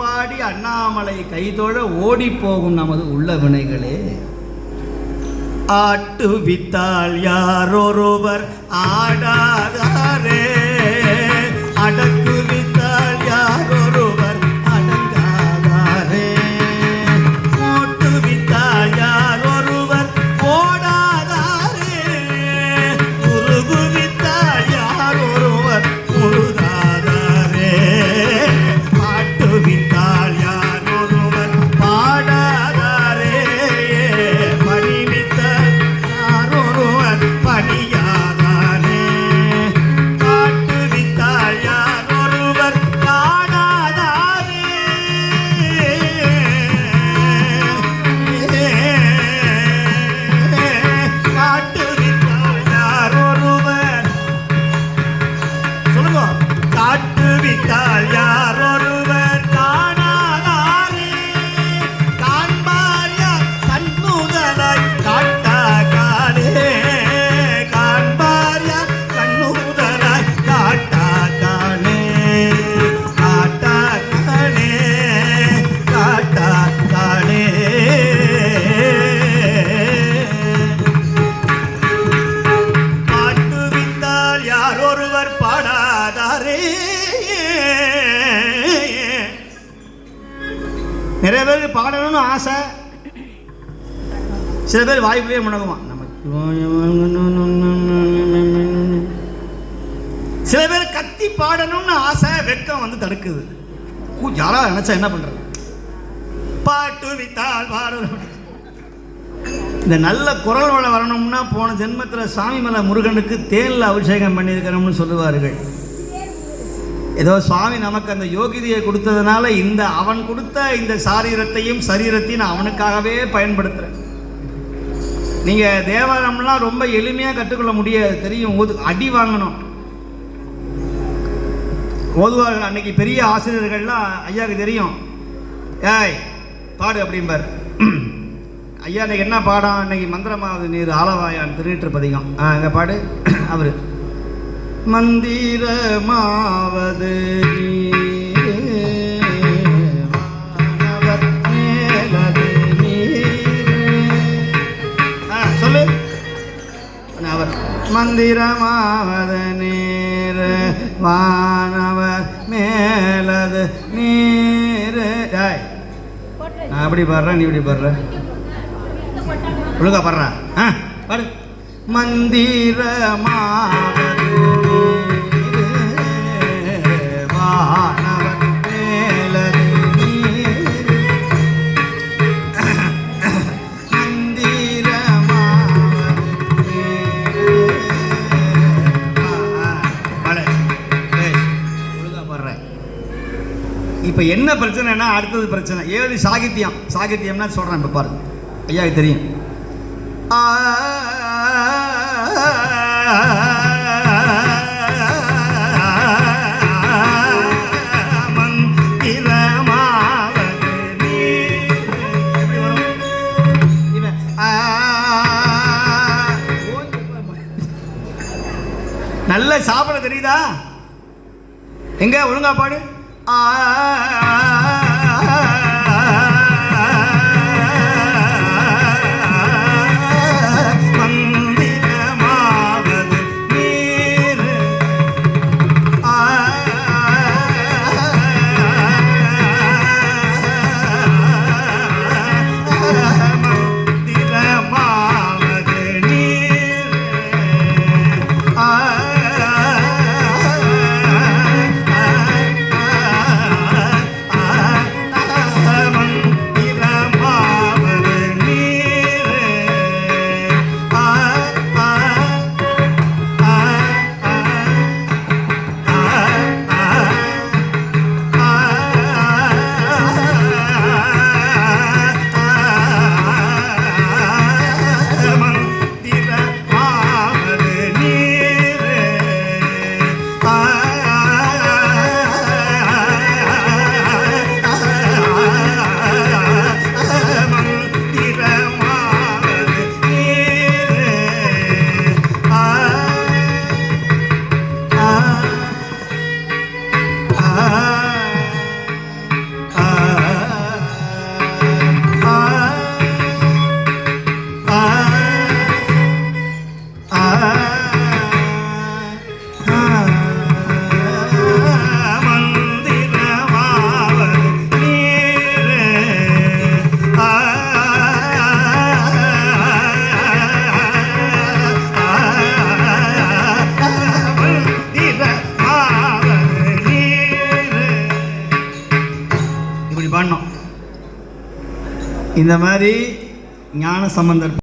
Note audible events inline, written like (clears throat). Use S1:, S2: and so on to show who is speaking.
S1: பாடி அண்ணாமலை கைதொழ ஓடி போகும் நமது உள்ள வினைகளே ஆட்டுவித்தால் யாரொருவர் ஆடாதாரே. நிறைய பேருக்கு பாடணும்னு ஆசை. சில பேர் வாய்ப்புலேயே முடங்குமா. சில பேர் கத்தி பாடணும்னு ஆசை வெட்கம் வந்து தடுக்குது. கூ- யாராவது நினைச்சா என்ன பண்றது? பாட்டு வித்தால் பாடணும். இந்த நல்ல குரல் வள வரணும்னா போன ஜென்மத்தில் சாமி மலை முருகனுக்கு தேனில் அபிஷேகம் பண்ணியிருக்கிறோம்னு சொல்லுவார்கள். ஏதோ சுவாமி நமக்கு அந்த யோகிதையை கொடுத்ததுனால இந்த அவன் கொடுத்த இந்த சாரீரத்தையும் சரீரத்தையும் நான் அவனுக்காகவே பயன்படுத்துகிறேன் நீங்கள் தேவாரம்லாம் ரொம்ப எளிமையாக கற்றுக்கொள்ள முடியாது. தெரியும். ஓது அடி வாங்கணும். ஓதுவார்கள். அன்னைக்கு பெரிய ஆசிரியர்கள்லாம் ஐயாவுக்கு தெரியும். ஏய் பாடு அப்படிம்பார். ஐயா இன்னைக்கு என்ன பாடம்? இன்னைக்கு மந்திரமாவது நீர் ஆளவாயான் திருநீற்று பதிகம் ஆ இங்கே பாடு? (clears throat) அவர் மந்திரமாவது ஆ, சொல்லு. மந்திரமாவது நீர். வானவர் மேலது நீர். ஜாய் நான் எப்படி பாடுறேன் நீ இப்படி பாடுற. ஒழுங்கா பாடுறா. ஆ பாடு. மந்திரமாவது இப்போ என்ன பிரச்சனைனா அடுத்தது பிரச்சனை. ஏழு சாகித்யம். சாகித்யம்னா சொல்கிறேன் இப்போ பாரு ஐயாவுக்கு தெரியும். நல்ல சாப்பிட தெரியுதா? எங்க ஒழுங்கா பாடு. ஆ, இந்த மாதிரி ஞான சம்பந்தர்